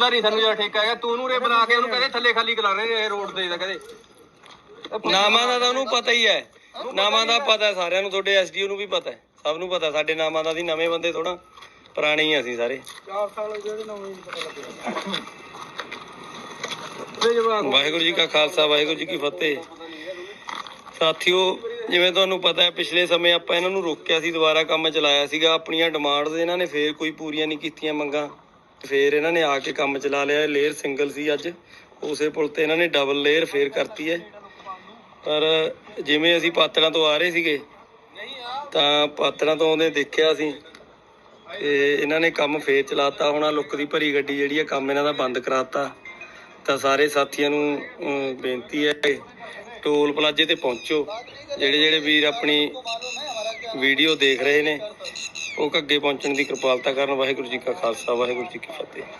ਦਾ ਨਹੀਂ ਸਾਨੂੰ ਜਿਹੜਾ ਠੇਕਾ ਹੈਗਾ ਤੂੰ ਨੂੰ ਰੇ ਬਣਾ ਕੇ ਉਹਨੂੰ ਕਹਿੰਦੇ ਥੱਲੇ ਖਾਲੀ ਕਰਾ ਰਹੇ ਰੋਡ ਤੇ ਦਾ ਕਹਿੰਦੇ। ਨਾਮਾਂ ਦਾ ਤਾਂ ਉਹਨੂੰ ਪਤਾ ਹੀ ਹੈ। ਨਾਮਾਂ ਦਾ ਪਤਾ ਹੈ ਸਾਰਿਆਂ ਨੂੰ ਤੁਹਾਡੇ ਐਸਡੀਓ ਨੂੰ ਵੀ ਪਤਾ ਹੈ। ਸਭ ਨੂੰ ਪਤਾ ਸਾਡੇ ਨਾਮਾਂ ਦਾ ਦੀ ਨਵੇਂ ਬੰਦੇ ਥੋੜਾ ਪੁਰਾਣੇ ਹੀ ਆ ਅਸੀਂ ਸਾਰੇ। 4 ਸਾਲ ਹੋ ਗਏ ਉਹਦੇ ਨਵੇਂ ਨਹੀਂ ਪਤਾ ਲੱਗਿਆ। ਤੇ ਜਵਾਕ ਵਾਹਿਗੁਰੂ ਜੀ ਕਾ ਖਾਲਸਾ ਵਾਹਿਗੁਰੂ ਜੀ ਕੀ ਫਤਿਹ। ਸਾਥੀਓ ਜਿਵੇਂ ਤੁਹਾਨੂੰ ਪਤਾ ਹੈ ਪਿਛਲੇ ਸਮੇਂ ਆਪਾਂ ਇਹਨਾਂ ਨੂੰ ਰੋਕਿਆ ਸੀ ਦੁਬਾਰਾ ਕੰਮ ਚਲਾਇਆ ਸੀਗਾ। ਆਪਣੀਆਂ ਡਿਮਾਂਡਸ ਇਹਨਾਂ ਨੇ ਫੇਰ ਕੋਈ ਪੂਰੀਆਂ ਨਹੀਂ ਕੀਤੀਆਂ ਮੰਗਾਂ। ਫੇਰ ਇਹਨਾਂ ਨੇ ਆ ਕੇ ਕੰਮ ਚਲਾ ਲਿਆ ਲੇਅਰ ਸਿੰਗਲ ਸੀ ਅੱਜ। ਉਸੇ ਪੁਲ ਤੇ ਇਹਨਾਂ ਨੇ ਡਬਲ ਲੇਅਰ ਫੇਰ ਕਰਤੀ ਹੈ। ਪਰ ਜਿਵੇਂ ਅਸੀਂ ਪਾਤੜਾਂ ਤੋਂ ਆ ਰਹੇ ਸੀਗੇ, ਤਾਂ ਪਾਤੜਾਂ ਤੋਂ ਆਉਂਦੇ ਦੇਖਿਆ ਸੀ ਤੇ ਇਹਨਾਂ ਨੇ ਕੰਮ ਫੇਰ ਚਲਾਤਾ, ਹੁਣ ਆਹ ਲੁੱਕ ਦੀ ਭਰੀ ਗੱਡੀ ਜਿਹੜੀ ਹੈ ਕੰਮ ਇਹਨਾਂ ਦਾ ਬੰਦ ਕਰਾਤਾ। ਤਾਂ ਸਾਰੇ ਸਾਥੀਆਂ ਨੂੰ ਬੇਨਤੀ ਹੈ ਟੋਲ ਪਲਾਜ਼ੇ ਤੇ ਪਹੁੰਚੋ। ਜਿਹੜੇ ਜਿਹੜੇ ਵੀਰ ਆਪਣੀ ਵੀਡੀਓ ਦੇਖ ਰਹੇ ਨੇ ਉਹ ਅੱਗੇ ਪਹੁੰਚਣ ਦੀ ਕਿਰਪਾਲਤਾ ਕਰਨ। ਵਾਹਿਗੁਰੂ ਜੀ ਕਾ ਖਾਲਸਾ ਵਾਹਿਗੁਰੂ ਜੀ ਕੀ ਫਤਿਹ।